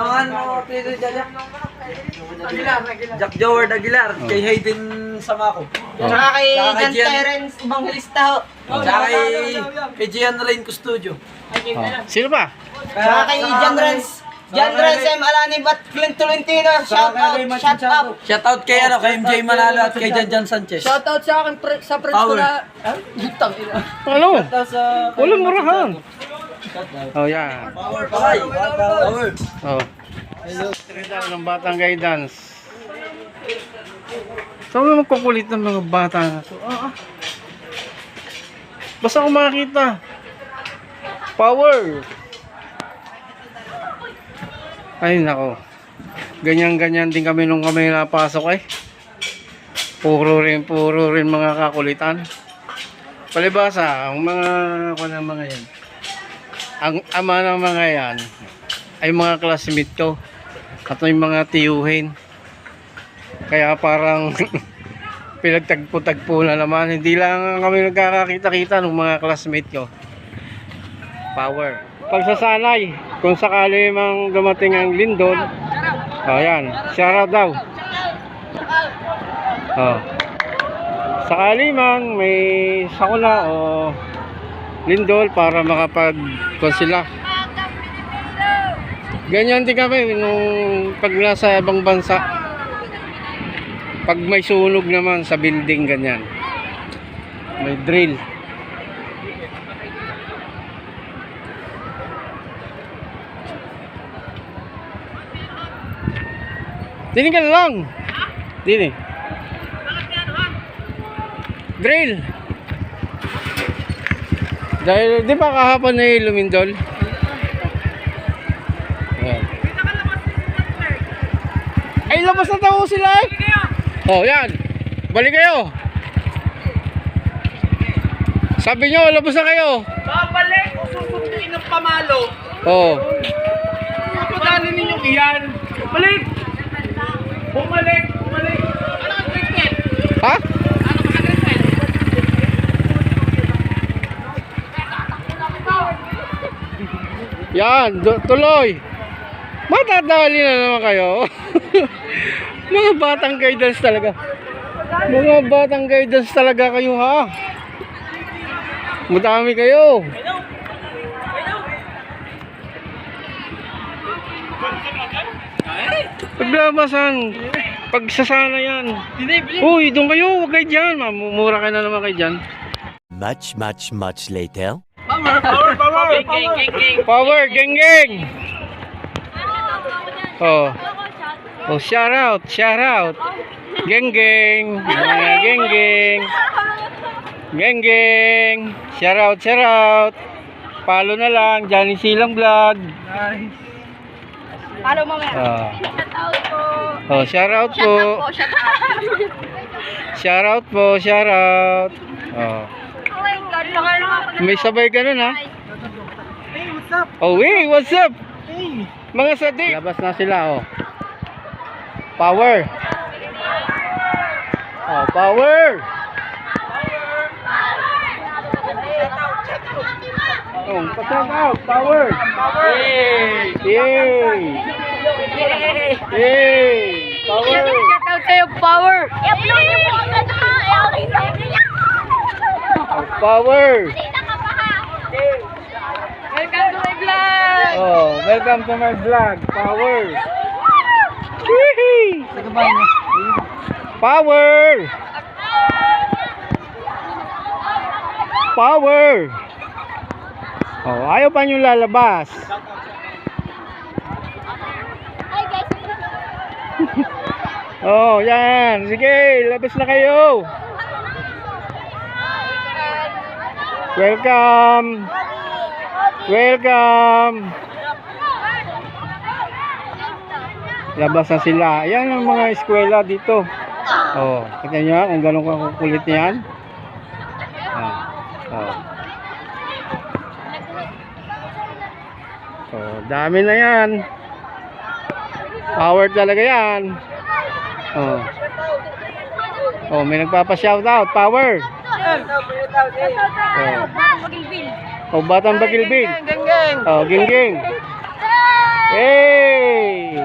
Ang ano, Pedro Jack. Jack Joward Aguilar. Kay Hayden Samako. Tsaka kay Tsaka kay Jan Gian- Terence Evangelista ho. Tsaka kay, kay Gian Rain Custodio. Oh. Sino pa? Tsaka kay Jan Renz. Jan kay- M. Alani Bat Clint Tolentino. Shout out, shout out. Shoutout kay ano, kay MJ Manalo at kay Jan Jan Sanchez. Shoutout sa akin pre- sa friends ko Power. na... Yutang ina. Ano? Shoutout sa... Walang murahan. Oh, yan. Power, power. Power. Oh. Ng batang guidance. Saan mo magkukulit ng mga bata na to? Ah, ah. Basta ako makakita. Power! Ay, nako. Ganyan-ganyan din kami nung kami napasok eh. Puro rin, puro rin mga kakulitan. Palibasa, ang mga, ako ng mga yan. Ang ama ng mga yan, ay mga classmate ko. At yung mga tiyuhin. Kaya parang pinagtagpo-tagpo na naman. Hindi lang kami nagkakakita-kita ng mga classmate ko. Power. Pagsasanay, kung sakali mang dumating ang lindol, oh yan, shoutout daw. Oh. Sakali mang may sakuna o lindol para makapag sila. Ganyan din kami nung pag nasa ibang bansa. Pag may sunog naman sa building ganyan. May drill. Dini ka lang. Dini. Drill. Dahil di ba kahapon na yung lumindol? Ayan. Ay, labas na tao sila eh. Oh, yan. Balik kayo. Sabi nyo, labas na kayo. Babalik o susunduin ng pamalo. Oh. Papadali ninyo iyan. Balik! Bumalik! Bumalik! Ano ang cricket? Ha? Ano ka cricket? Yan, tuloy. Matadali na naman kayo. Mga batang guidance talaga. Mga batang guidance talaga kayo ha. Madami kayo. Paglabasan. Pagsasana yan. Uy, doon kayo. Huwag kayo dyan. Mamumura ka na naman kayo dyan. Much, much, much later. Power! Power! Power! Gang, gang, gang! Power, geng geng. Oh. Oh, shout out, shout out. Geng geng. Mga geng geng. Geng geng. Shout out, shout out. Follow na lang, Johnny Silang Vlog. Oh. Shout out po. Oh, shout out Shout out po. po, shout out. Shout out po, shout out. Oh. May sabay ka nun ha. Hey, what's up? Oh, hey, what's up? Hey! Mga sadik. Labas na sila, oh. Power. Oh, power. Oh, pasok out. Power. Yay. Yay. Yay. Power. Shout out sa'yo, power. I-upload niyo po agad ha. I-okay na. Power. Welcome to my vlog. Oh, welcome to my vlog. Power. Wee! Power. Power. Oh, ayaw pa nyo lalabas. Hi guys. Oh, yan. Sige, labas na kayo. Welcome. Welcome. Labas na sila. Ayan ang mga eskwela dito. Oh, kita nyo kung gano'n kakukulit yan. Ah. Oh. Oh, dami na yan. Power talaga yan. Oh. Oh, may nagpapa-shout out. Power. Oh. Oh, Batang Bagilbil. Genggeng. Oh, Genggeng. Hey!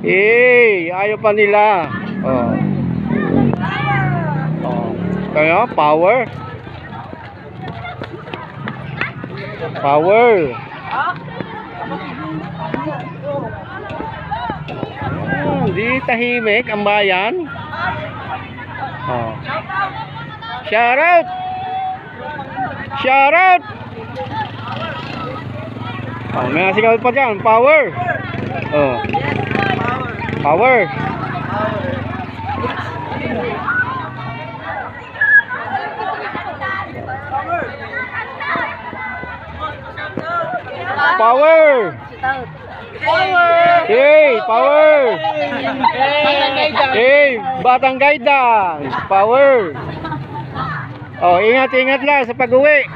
Hey, ayaw pa nila. Oh. Oh. Kaya power. Power. Power. Oh, di tahimik ang bayan. Oh. Shout out! Shout out! Oh, may nasigaw pa dyan. Power! Oh. Power! Power! Hey, power! Hey, batang guidance! Power! Oh, ingat, ingat lang sa pag-uwi.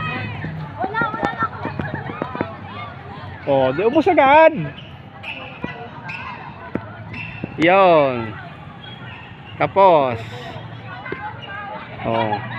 Oh, di ubos agad. Yon. Tapos. Oh.